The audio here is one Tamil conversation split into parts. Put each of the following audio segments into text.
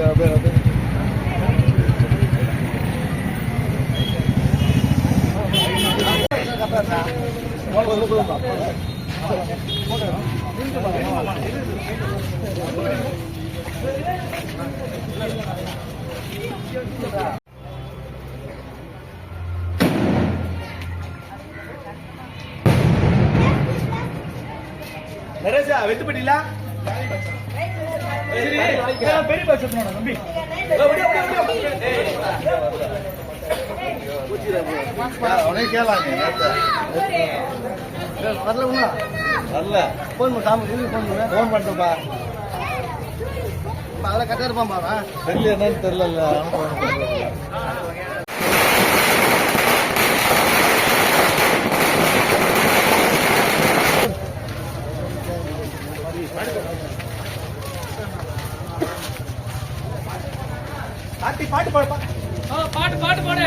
அப்படியே அப்படியே அப்படியே நரேஷா வெத்து பெரிய பஸ் தம்பி. உனக்கு கேளாங்க வரல உண்ணா வரல. ஃபோன் பண்ண சாமி ஃபோன் பண்ண. ஃபோன் அதெல்லாம் கரெக்டாக தெரியல என்னன்னு தெரியல பாட்டு பாடு பாட்டு பாட்டு பாடு.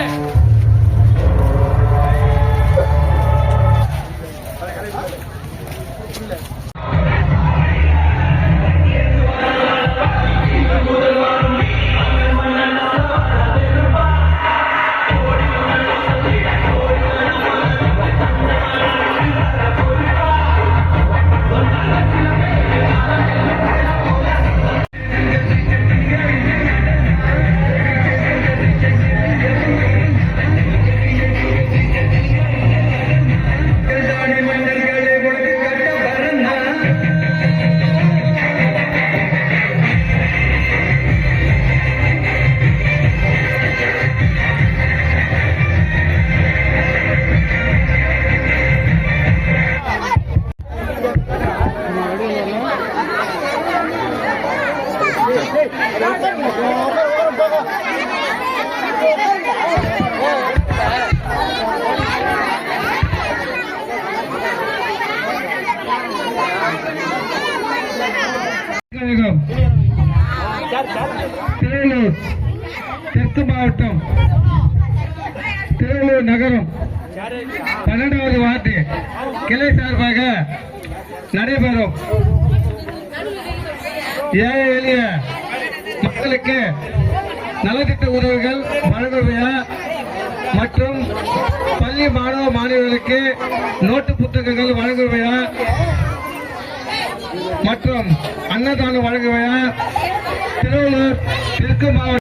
ஏழை எளிய? மக்களுக்கு நலத்திட்ட உதவிகள் வழங்கும் மற்றும் பள்ளி மாணவ மாணவிகளுக்கு நோட்டு புத்தகங்கள் வழங்குவையா மற்றும் அன்னதானம் வழங்குவையா திருவள்ளூர் தெற்கு மாவட்டம்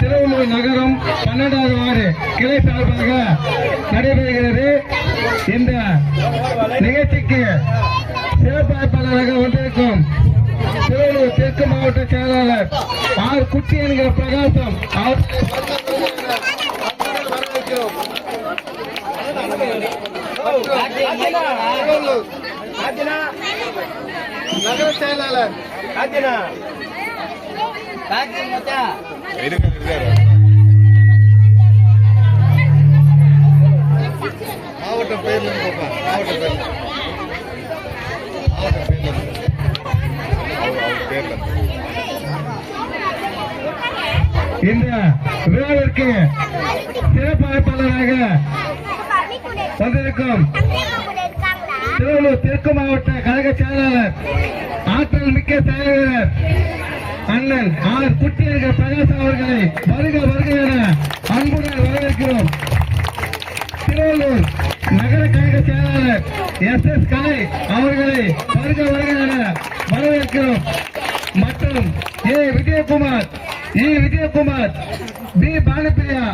திருவள்ளூர் நகரம் பன்னெண்டாவது வார்டு கிளை சார்பாக நடைபெறுகிறது. இந்த நிகழ்ச்சிக்கு சிறப்பாய்ப்பாளராக வந்திருக்கும் திருவள்ளூர் தெற்கு மாவட்ட செயலாளர் ஆர் குட்டி என்கிற பிரகாசம் நகர செயலாளர் காத்தினா மாவட்டம் பேர்ல இருந்து பாப்பா மாவட்ட பேர்ல மாவட்ட பேர்ல அவர் அவர் இந்த விழாவிற்கு சிறப்பு வந்திருக்கும் திருவள்ளூர் தெற்கு மாவட்ட கழக செயலாளர் ஆற்றல் மிக்க செயலாளர் அண்ணன் ஆர் குட்டி என்கிற பிரகாசம் அவர்களை வருக வருக என அன்புடன் வரவேற்கிறோம். திருவள்ளூர் நகர கழக செயலாளர் எஸ் எஸ் கலை அவர்களை வருக வருக வரவேற்கிறோம் மற்றும் A Vijayakumar A Vijayakumar P Balapriya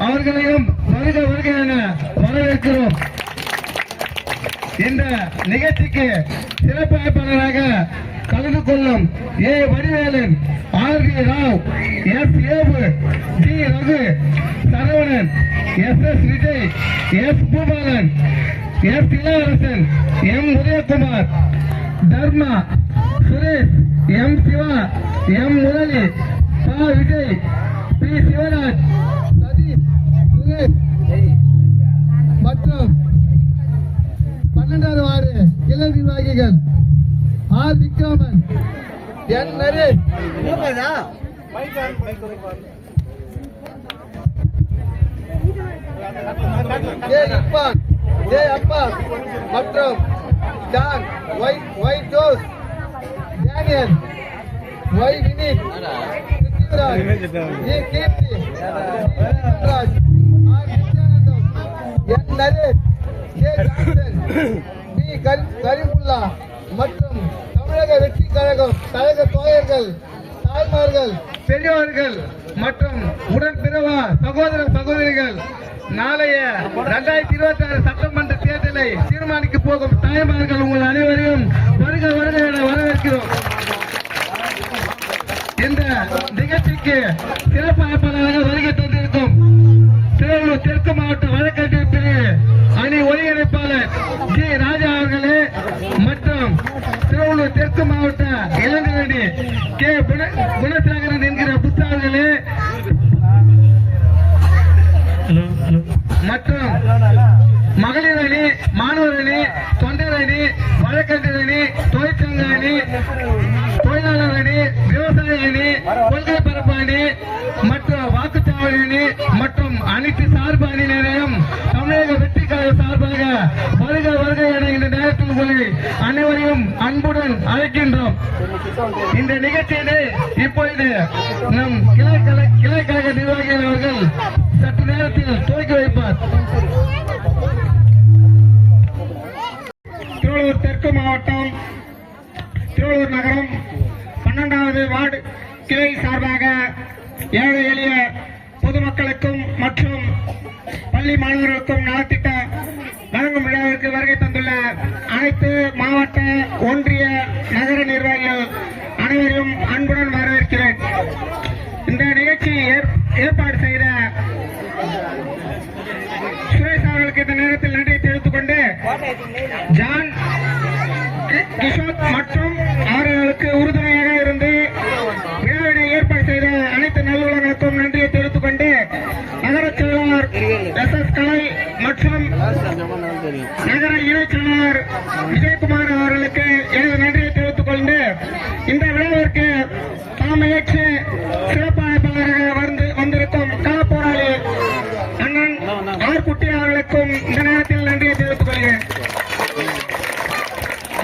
அவர்களையும் வருக வருக என வரவேற்கிறோம் இந்த நிகழ்ச்சிக்கு சிறப்பு அழைப்பாளராக கலந்து கொள்ளும் A Vadivelan R V Rao S ஏபு T Raghu S S Vijay S Boopalan S Ilavarasan M Udayakumar Dharma Suresh M Siva M Murali பா விஜய் பி சிவராஜ் சதீப் சுரேஷ். மற்றும் பன்னெண்டாவது வார்டு கிளை நிர்வாகிகள் ஆர் விக்ரமன் என் நரேஷ். என்னப்பா இதா ஏ அப்பாஸ் மற்றும் John Y Jose Daniel Y Vineeth Prithviraj Keerthi Raj R Nithyanandam N Naresh Johnson P மற்றும் தமிழக வெற்றி கழகம் கழக தோழர்கள் தாய்மார்கள் பெரியவர்கள் மற்றும் உடன்பிறவா சகோதர சகோதரிகள் நாளைய இரண்டாயிரத்தி இருபத்தி ஆறு சட்டமன்ற தேர்தலை தீர்மானிக்க போகும் தாய்மார்கள் உங்கள் அனைவரையும் வருக வருக என வரவேற்கிறோம். இந்த நிகழ்ச்சிக்கு சிறப்பு அழைப்பாளராக அனைவரையும் அன்புடன் அழைக்கின்றோம். இந்த நிகழ்ச்சியிலே இப்பொழுது நம் கிளை கழக கிளை கழக நிர்வாகிகள் அவர்கள் சற்று நேரத்தில் துவக்கி வைப்பார். திருவள்ளூர் தெற்கு மாவட்டம் திருவள்ளூர் நகரம் பன்னெண்டாவது வார்டு கிளை சார்பாக ஏழை எளிய பொதுமக்களுக்கும் மற்றும் பள்ளி மாணவர்களுக்கும் நலத்திட்ட வழங்கும் விழாவிற்கு வருகை தந்துள்ள அனைத்து மாவட்ட ஒன்றிய நகர நிர்வாகிகள் அனைவரையும் அன்புடன் வரவேற்கிறேன். இந்த நிகழ்ச்சி ஏற்- ஏற்பாடு செய்த சுரேஷ் அவர்களுக்கு இந்த நேரத்தில் நன்றியை தெரிவித்துக் கொண்டு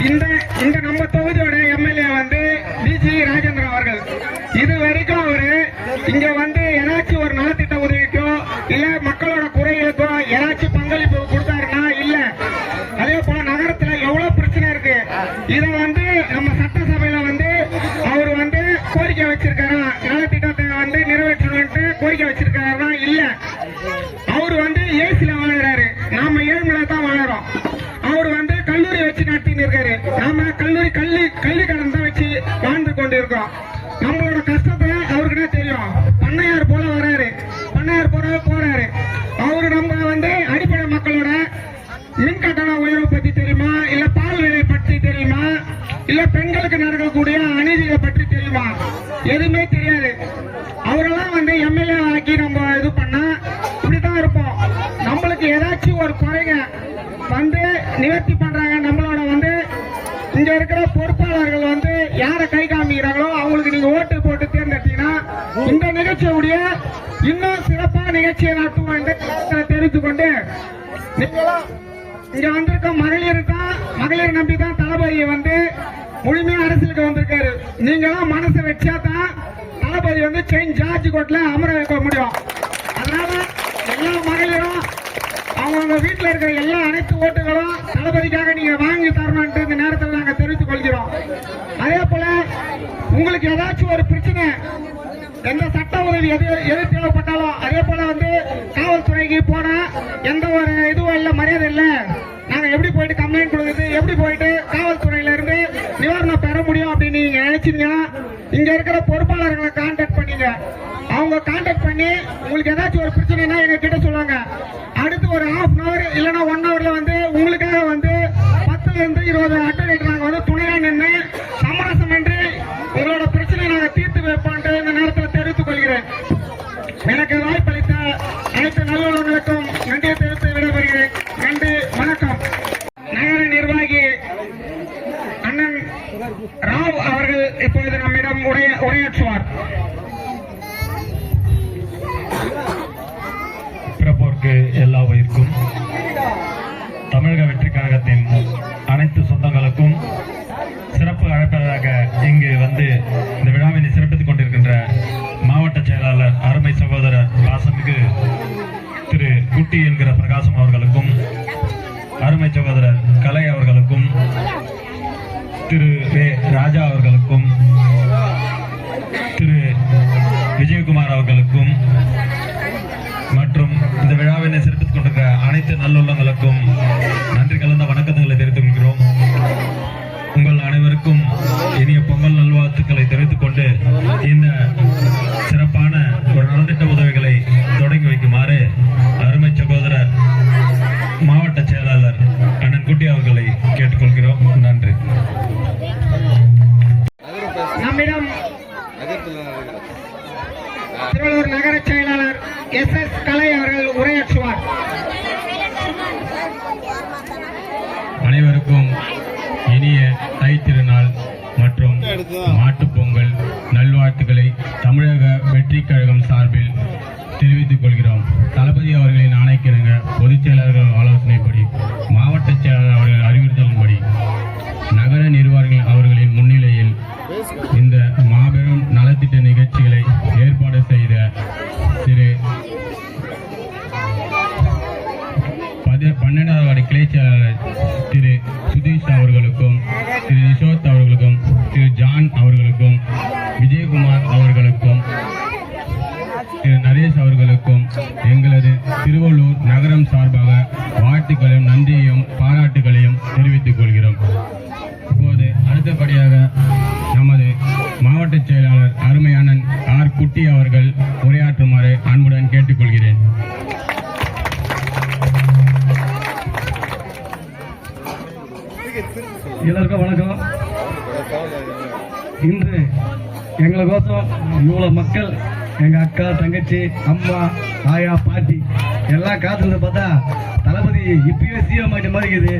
இந்த இந்த நம்ம பண்ணையார் போல வராரு. பண்ணையார் போல போறாரு. அவரு நம்ம வந்து அடிப்படை மக்களோட மின் கட்டண உயர்வு பத்தி தெரியுமா? இல்ல பால் விலை பற்றி தெரியுமா? இல்ல பெண்களுக்கு நடக்கக்கூடிய அநீதியை பற்றி தெரியுமா? எதுவுமே தெரியாது. அவரெல்லாம் வந்து எம்எல்ஏ ஆக்கி நம்ம இது பண்ணா இப்படிதான் இருப்போம். நம்மளுக்கு ஏதாச்சும் ஒரு குறைங்க வந்து நிவர்த்தி பண்றாங்க நம்மளோட வந்து இங்க இருக்கிற பொறுப்பாளர்கள் வந்து யாரை கை காமிக்கிறாங்களோ அவங்களுக்கு நீங்க ஓட்டு போட்டு தேர்ந்தெடுத்தீங்கன்னா இந்த நிகழ்ச்சியுடைய இன்னும் சிறப்பா நிகழ்ச்சியை நடத்துவோம் என்று தெரிவித்துக் கொண்டு இங்க வந்திருக்க மகளிர் தான் மகளிர் நம்பி தான் தளபதியை வந்து முழுமையா அரசியலுக்கு வந்திருக்காரு. நீங்களாம் மனசை வச்சா தான் தளபதி வந்து செயின் ஜார்ஜ் கோட்ல அமர வைக்க முடியும். அதனால எல்லா மகளிரும் அவங்கவுங்க வீட்டுல இருக்கிற எல்லா அனைத்து ஓட்டுகளும் தளபதிக்காக நீங்க வாங்கி தரணும்ட்டு இந்த நேரத்தில் நாங்க தெரிவித்துக் கொள்கிறோம். அதே போல உங்களுக்கு ஏதாச்சும் ஒரு பிரச்சனை எந்த சட்ட உதவி எது எது தேவைப்பட்டாலும் அதே போல வந்து காவல்துறைக்கு போனா எந்த ஒரு இதுவும் இல்ல மரியாதை இல்ல. நாங்க எப்படி போயிட்டு கம்ப்ளைண்ட் கொடுக்குறது எப்படி போயிட்டு காவல்துறையில இருந்து நிவாரணம் பெற முடியும் அப்படின்னு நீங்க நினைச்சீங்கன்னா இங்க இருக்கிற பொறுப்பாளர்களை கான்டாக்ட் பண்ணீங்க. அவங்க கான்டாக்ட் பண்ணி உங்களுக்கு ஏதாச்சும் ஒரு பிரச்சனைனா எங்க கிட்ட சொல்லுவாங்க. அடுத்து ஒரு ஹாஃப் அன் அவர் இல்லைன்னா ஒன் ஹவர்ல வந்து உங்களுக்காக வந்து பத்துல இருந்து இருபது நமக்கு எல்லா உயிர்க்கும். தமிழக வெற்றி கழகத்தின் அனைவருக்கும் இனிய பொங்கல் நல்வாழ்த்துக்களை தெரிவித்துக் கொண்டு இந்த சிறப்பான ஒரு நலத்திட்ட உதவிகளை தொடங்கி வைக்குமாறு அருமை சகோதரர் மாவட்ட செயலாளர் அண்ணன் குட்டி அவர்களை கேட்டுக்கொள்கிறோம். நன்றி. நம்மிடம் திருவள்ளூர் நகர செயலாளர் எஸ் எஸ் கலை கொள்கிறோம். தளபதி அவர்களின் ஆணைக்கிணங்க பொதுச் செயலாளர்கள் ஆலோசனைப்படி மாவட்ட செயலாளர் அவர்கள் அறிவுறுத்தலின்படி நகர நிர்வாகிகள் அவர்களின் முன்னிலையில் இந்த மாபெரும் நலத்திட்ட நிகழ்ச்சிகளை ஏற்பாடு செய்த திரு பன்னெண்டாவது வார்டு கிளை செயலாளர் திரு சுதீஷ் அவர்களுக்கும் திரு யசோத் திரு நரேஷ் அவர்களுக்கும் எங்களது திருவள்ளூர் நகரம் சார்பாக வாழ்த்துக்களையும் நன்றியையும் பாராட்டுகளையும் தெரிவித்துக் கொள்கிறோம். இப்போது அடுத்தபடியாக நமது மாவட்ட செயலாளர் அருமையானன் ஆர் குட்டி அவர்கள் உரையாற்றுமாறு அன்புடன் கேட்டுக்கொள்கிறேன். எல்லாருக்கும் வணக்கம். இன்று எங்களுக்கோசம் இவ்வளவு மக்கள் எங்கள் அக்கா தங்கச்சி அம்மா ஆயா பாட்டி எல்லாம் காத்துருந்து பார்த்தா தளபதி இப்பயே சிஎம் ஆகிட்ட மாதிரி இருக்குது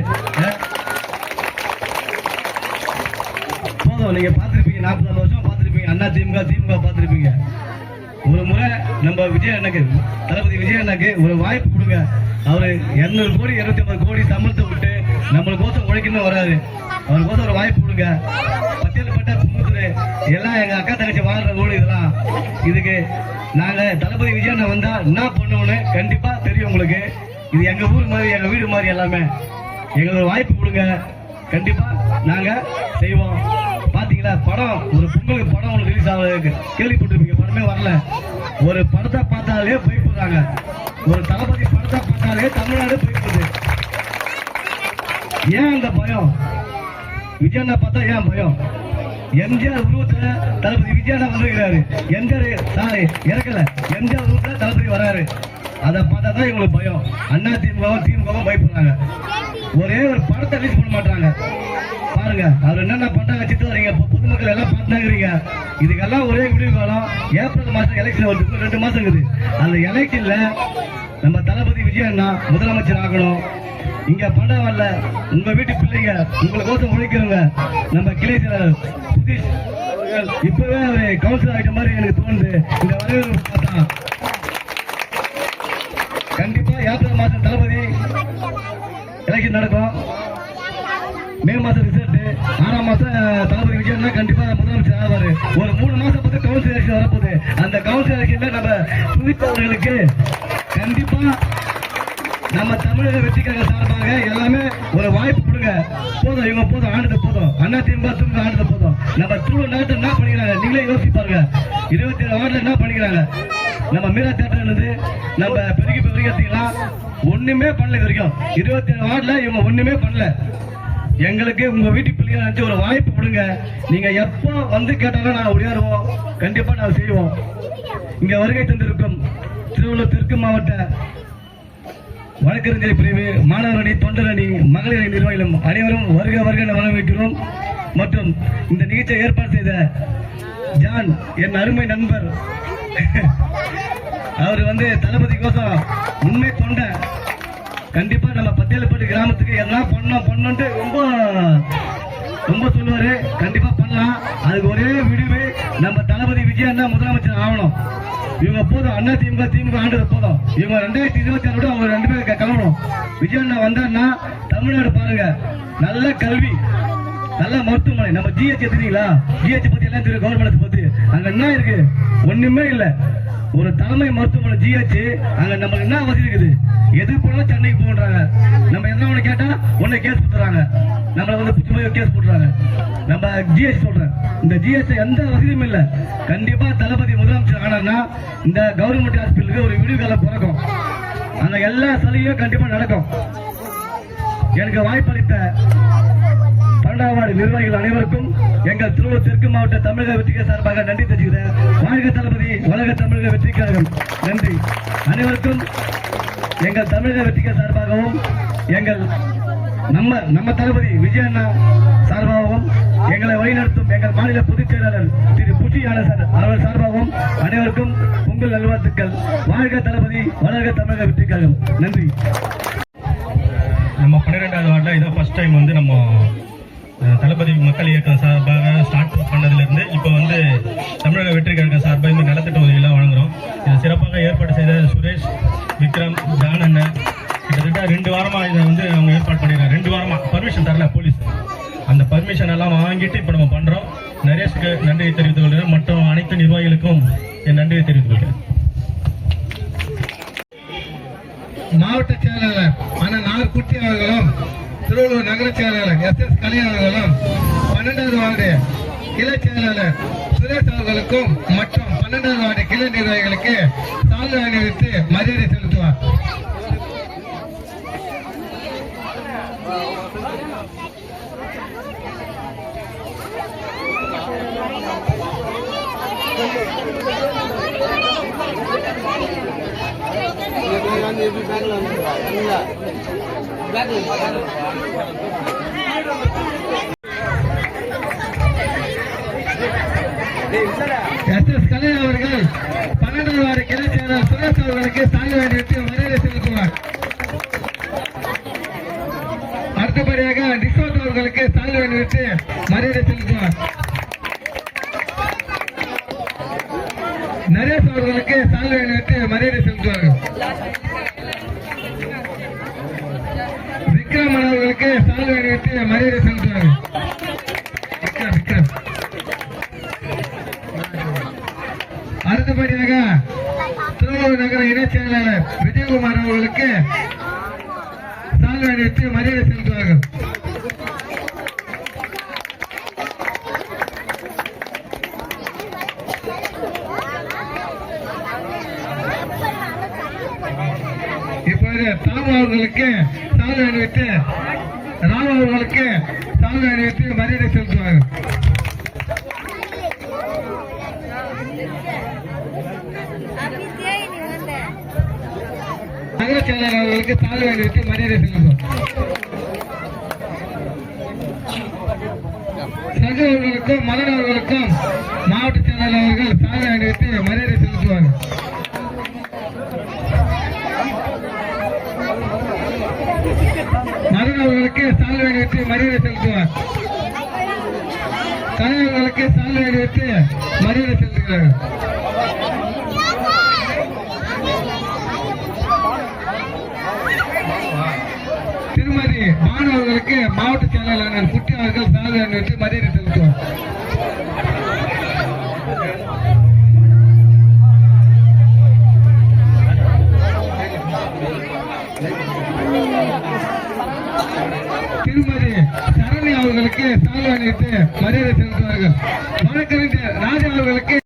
போதும் நீங்கள் பார்த்துருப்பீங்க நாற்பது வருஷம் பார்த்துருப்பீங்க. அண்ணா திமுக திமுக பார்த்துருப்பீங்க. ஒரு முறை நம்ம விஜய் அண்ணாக்கு தளபதி விஜய் அண்ணாக்கு ஒரு வாய்ப்பு கொடுங்க. அவர் இரநூறு கோடி இருநூத்தி ஐம்பது கோடி சம்பளத்தை விட்டு நம்மளுக்கோசம் உழைக்கணும் வராது அவருக்கோசம் ஒரு வாய்ப்பு கொடுங்க. பட்டியல்பட்ட எல்லாம் எங்க அக்கா தங்கச்சி வாழ்ற ஊடு இதெல்லாம். இதுக்கு நாங்க தளபதி விஜய் வந்தா என்ன பண்ணுவோம்னு கண்டிப்பா தெரியும் உங்களுக்கு. இது எங்க ஊர் மாதிரி எங்க வீடு மாதிரி எல்லாமே. எங்களுக்கு வாய்ப்பு கொடுங்க. கண்டிப்பா நாங்க செய்வோம். பாத்தீங்களா? படம் ஒரு பொங்கலுக்கு படம் ஒன்று ரிலீஸ் ஆகுது கேள்விப்பட்டிருப்பீங்க. படமே வரல. ஒரு படத்தை பார்த்தாலே பயப்படுறாங்க. ஒரு தளபதி படத்தை பார்த்தாலே தமிழ்நாடு பயப்படுது. ஏன் அந்த பயம்? விஜயண்ணா பார்த்தா ஏன் பயம்? எம்ஜிஆர் உருவத்துல தளபதி விஜயண்ணா வந்திருக்கிறாரு. எம்ஜிஆர் சாரி இறக்கல. எம்ஜிஆர் உருவத்துல தளபதி வராரு. அதை பார்த்தா தான் இவங்களுக்கு பயம். அண்ணா திமுகவும் திமுகவும் பயப்படுறாங்க. ஒரே ஒரு படத்தை ரிலீஸ் பண்ண மாட்டாங்க. பாருங்க அவர் என்னென்ன பண்றாங்க சித்து வரீங்க இப்போ பொதுமக்கள் எல்லாம் பார்த்துனாங்கிறீங்க இதுக்கெல்லாம் ஒரே முடிவு காலம். ஏப்ரல் மாசம் எலெக்ஷன் வருது. ரெண்டு மாசம் இருக்குது. அந்த எலெக்ஷன்ல நம்ம தளபதி விஜய் அண்ணா முதலமைச்சர் ஆகணும். இங்க பணம் வரல. உங்க வீட்டு பிள்ளைங்க உங்களை கோசம் உழைக்கிறவங்க. நம்ம கிளை செயலாளர் சுதீஷ் அவர்கள் இப்பவே அவரு கவுன்சிலர் ஆகிட்ட மாதிரி எனக்கு தோணுது. இந்த வரவேற்பு பார்த்தா. கண்டிப்பா ஏப்ரல் மாசம் தளபதி எலெக்ஷன் நடக்கும். மே மாசம் ரிசல்ட் ஆறாம் மாசம் தளபதி விஜயன்னா கண்டிப்பா முதலமைச்சர் ஆவாரு. ஒரு மூணு மாசம் பார்த்து கவுன்சில் எலெக்ஷன் வரப்போகுது. அந்த கவுன்சில் எலெக்ஷன்ல நம்ம சுமித் அவர்களுக்கு இருபத்தி ஏழு வார்டில் இவங்க ஒண்ணுமே பண்ணல. எங்களுக்கு உங்க வீட்டு பிள்ளைங்க நினைச்சு ஒரு வாய்ப்பு கொடுங்க. நீங்க எப்போ வந்து கேட்டாலும் நாங்க ஒடியாருவோம் கண்டிப்பா நாங்க செய்வோம். இங்க வருகை தந்திருக்கும் திருவள்ளூர் தெற்கு மாவட்ட வழக்கறிஞர் பிரிவு மாணவர் அணி தொண்டர் அணி மகளிர் அணி நிர்வாகிகளும் அனைவரும் வருக வருக வரவேற்கிறோம். மற்றும் இந்த நிகழ்ச்சியை ஏற்பாடு செய்த ஜான் என் அருமை நண்பர். அவர் வந்து தளபதி கோசம் உண்மை தொண்டை கண்டிப்பா நம்ம பத்தியலப்பட்டு கிராமத்துக்கு எல்லாம் பண்ணோம் பண்ணோன்ட்டு ரொம்ப ரொம்ப சொல்லுவாரு. கண்டிப்பா பண்ணலாம். அதுக்கு ஒரே விடிவு நம்ம தளபதி விஜய் அண்ணா முதலமைச்சர் ஆகணும். இவங்க போதும். அண்ணா திமுக திமுக ஆண்டது போதும். இவங்க ரெண்டாயிரத்தி இருபத்தி ஆறு அவங்க ரெண்டு பேரும் கிளம்பணும் விஜய் அண்ணா வந்தாருன்னா தமிழ்நாடு பாருங்க. நல்ல கல்வி நல்ல மருத்துவமனை. நம்ம ஜிஹெச் தெரியுங்களா? ஜிஹெச் பத்தி எல்லாம் தெரியும் கவர்மெண்ட் பத்தி. அங்க என்ன இருக்கு? ஒண்ணுமே இல்ல. ஒரு தலைமை மருத்துவமனை ஜிஹெச் அங்க நம்ம என்ன வசதி இருக்குது? எது போனாலும் சென்னைக்கு போன்றாங்க. நம்ம என்ன ஒண்ணு கேட்டா உன்னை கேஸ் போட்டுறாங்க நம்மள வந்து புற்றுநோய் கேஸ் போட்டுறாங்க நம்ம ஜிஎஸ் சொல்றேன். இந்த ஜிஎஸ் எந்த வசதியும் இல்ல. கண்டிப்பா தளபதி முதலமைச்சர் ஆனார்னா இந்த கவர்மெண்ட் ஹாஸ்பிட்டலுக்கு ஒரு விடுதலை பிறக்கும். அந்த எல்லா சலுகையும் கண்டிப்பா நடக்கும். எனக்கு வாய்ப்பளித்த பன்னெண்டாம் வார்டு நிர்வாகிகள் அனைவருக்கும் எங்கள் திருவள்ளூர் தெற்கு மாவட்ட தமிழக வெற்றிக்கு சார்பாக நன்றி தெரிவிக்கிறேன். வாழ்க தளபதி உலக தமிழக வெற்றிக்காரர்கள் நன்றி. அனைவருக்கும் எங்கள் தமிழக வெற்றிக சார்பாகவும் எங்கள் நம்ம நம்ம தளபதி விஜய் அண்ணா சார்பாகவும் எங்களை வழிநடத்தும் எங்கள் மாநில பொதுச் செயலாளர் திரு புஷி சார் அவர் சார்பாகவும் அனைவருக்கும் உங்கள் நல்வாழ்த்துக்கள். வாழ்க தளபதி வளர்க தமிழக வெற்றிக்காக நன்றி. நம்ம பன்னிரெண்டாவது வார்டில் இதான் ஃபர்ஸ்ட் டைம் வந்து நம்ம தளபதி மக்கள் இயக்கம் சார்பாக ஸ்டார்ட் பண்ணதுலேருந்து இப்போ வந்து தமிழக வெற்றி கழக சார்பாக இந்த நலத்திட்ட உதவியெல்லாம் வழங்குகிறோம் இது சிறப்பாக பர்மிஷன் எல்லாம் வாங்கிட்டு இப்போ நம்ம பண்ணுறோம் நரேஷ்க்கு நன்றியை தெரிவித்துக் கொள்கிறேன். மற்றும் அனைத்து நிர்வாகிகளுக்கும் என் நன்றியை தெரிவித்துக் கொள்கிறேன். மாவட்ட செயலாளர் அண்ணன் நாகர்குட்டி அவர்களும் திருவள்ளூர் நகர செயலாளர் எஸ் எஸ் கல்யாண் அவர்களும் பன்னெண்டாவது வார்டு கிளை செயலாளர் சுரேஷ் அவர்களுக்கும் மற்றும் பன்னெண்டாவது வார்டு கிளை நிர்வாகிகளுக்கு சால்வை அணிவித்து மரியாதை செலுத்துவார் வந்து எப்படி பேங்க்ல வந்துருக்கா பேங்க்ல எஸ் எஸ் கல்யாண் அவர்கள் பன்னெண்டாவது வார கிளை செயலாளர் சுரேஷ் அவர்களுக்கு சால்வை அணிவித்து மரியாதை செலுத்துவார். அடுத்தபடியாக டிசோத் அவர்களுக்கு சால்வை அணிவித்து மரியாதை செலுத்துவார். நரேஷ் அவர்களுக்கு சால்வை அணிவித்து மரியாதை செலுத்துவார்கள். அவர்களுக்கு சால்வை மரியாதை செலுத்துவார்கள் அடுத்தபடியாக திருவள்ளூர் நகர இணைச் செயலாளர் விஜயகுமார் அவர்களுக்கு சால்வை அணிவித்து மரியாதை செலுத்துவார்கள் இப்போது தாமு அவர்களுக்கு சால்வை அணிவித்து ராணுவர்களுக்கு அவர்களுக்கு சால்வை அணிவித்து மரியாதை செலுத்துவார்கள். நகர செயலாளர் அவர்களுக்கு தாழ்வு அணிவித்து மரியாதை செலுத்துவோம். சக மலர் அவர்களுக்கும் மாவட்ட செயலாளர் அவர்கள் சால்வை அணிவித்து மரியாதை செலுத்துவார்கள். மதன் அவர்களுக்கு சால்வை அணிவித்து மரியாதை செலுத்துவார். தலைவர்களுக்கு சால்வை வைத்து மரியாதை செலுத்துகிறார்கள் திருமதி மாணவர்களுக்கு மாவட்ட செயலாளர் குட்டி அவர்கள் சால்வை வைத்து மரியாதை செலுத்துவார். அவர்களுக்கு சால்வை மரியாதை செலுத்துவார்கள். வழக்கறிஞர் ராஜா அவர்களுக்கு